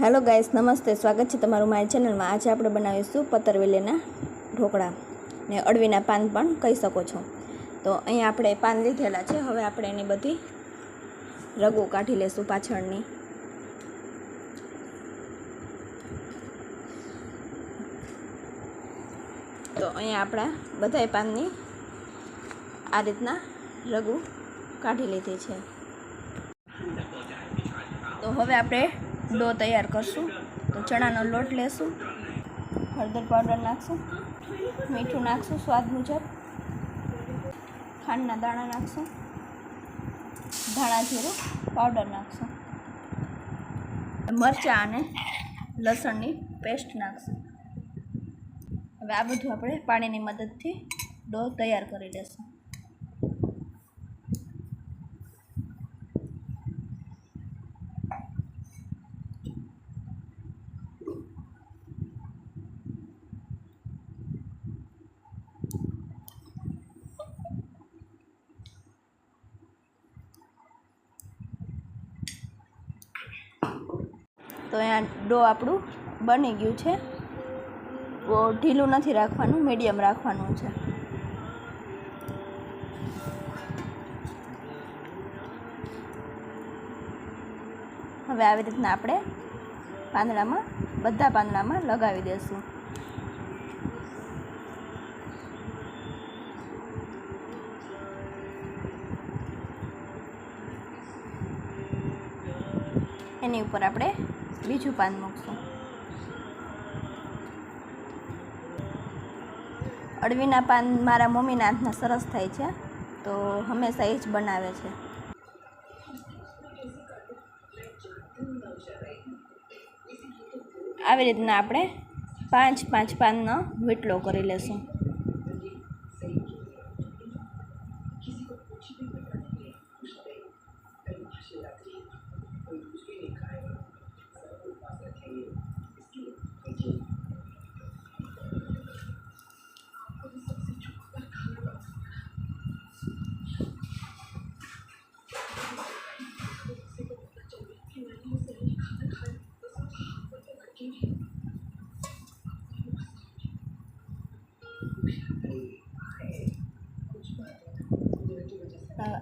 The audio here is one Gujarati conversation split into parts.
હેલો ગાઈસ, નમસ્તે. સ્વાગત છે તમારું મારી ચેનલમાં. આજે આપણે બનાવીશું પતરવેલીના ઢોકળા ને અળવીના પાન પણ કહી શકો છો. તો અહીંયા આપણે પાન લીધેલા છે. હવે આપણે એની બધી રગો કાઢી લેશું પાછળની. તો અહીંયા આપણા બધાય પાનની આ રીતના રગુ કાઢી લીધી છે. તો હવે આપણે ડો તૈયાર કરશું. તો ચણાનો લોટ લેશું. હળદર પાવડર નાખશું. મીઠું નાખશું સ્વાદ મુજબ. ખાંડના દાણા નાખશું. ધાણા જીરું, પાવડર નાખશું. મરચાં અને લસણની પેસ્ટ નાખશું. હવે આ બધું આપણે પાણીની મદદથી ડો તૈયાર કરી લેશું. તો અહીંયા ડો આપણું બની ગયું છે. ઢીલું નથી રાખવાનું, મીડિયમ રાખવાનું છે. હવે આવી રીતના આપણે પાંદડામાં, બધા પાંદડામાં લગાવી દઈશું એની ઉપર આપણે બીજું પાન મૂકશું. અળવીના પાન મારા મમ્મીના હાથના સરસ થાય છે, તો હંમેશા એ જ બનાવે છે. આવી રીતના આપણે પાંચ પાંચ પાનનો વીટલો કરી લેશું.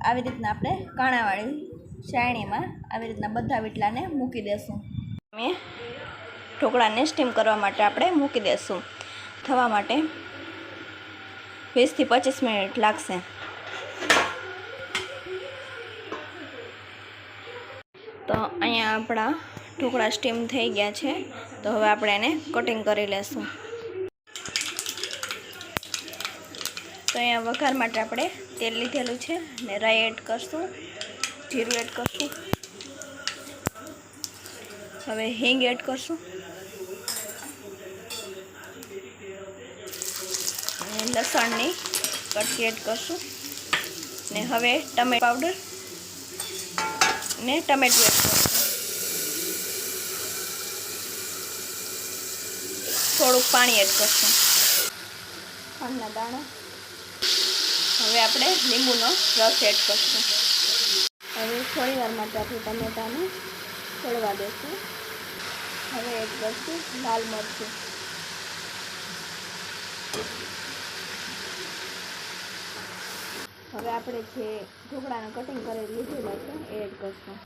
આવી રીતના આપણે કાણાવાળી ચાયણીમાં આવી રીતના બધા વીટલાને મૂકી દેશું. અમે ઢોકળાને સ્ટીમ કરવા માટે આપણે મૂકી દેશું. થવા માટે વીસથી પચીસ મિનિટ લાગશે. તો અહીંયા આપણા ઢોકળા સ્ટીમ થઈ ગયા છે. તો હવે આપણે એને કટિંગ કરી લેશું. તો અહીંયા વઘાર માટે આપણે તેલ લીધેલું છે. ને રાઈ એડ કરશું, જીરું એડ કરશું. હવે હિંગ એડ કરશું. લસણની કટકી એડ કરશું. ને હવે ટમેટ પાવડર ને ટમેટું એડ કરશું. થોડુંક પાણી એડ કરશું. ખાંડના દાણા હવે આપણે લીંબુનો રસ એડ કરશું. હવે થોડી વાર માટે આપણે ટમેટાને ચડવા દઈશું હવે એડ કરશું લાલ મરચું. હવે આપણે જે ઢોકળાનું કટિંગ કરી લીધેલું છે એ એડ કરશું.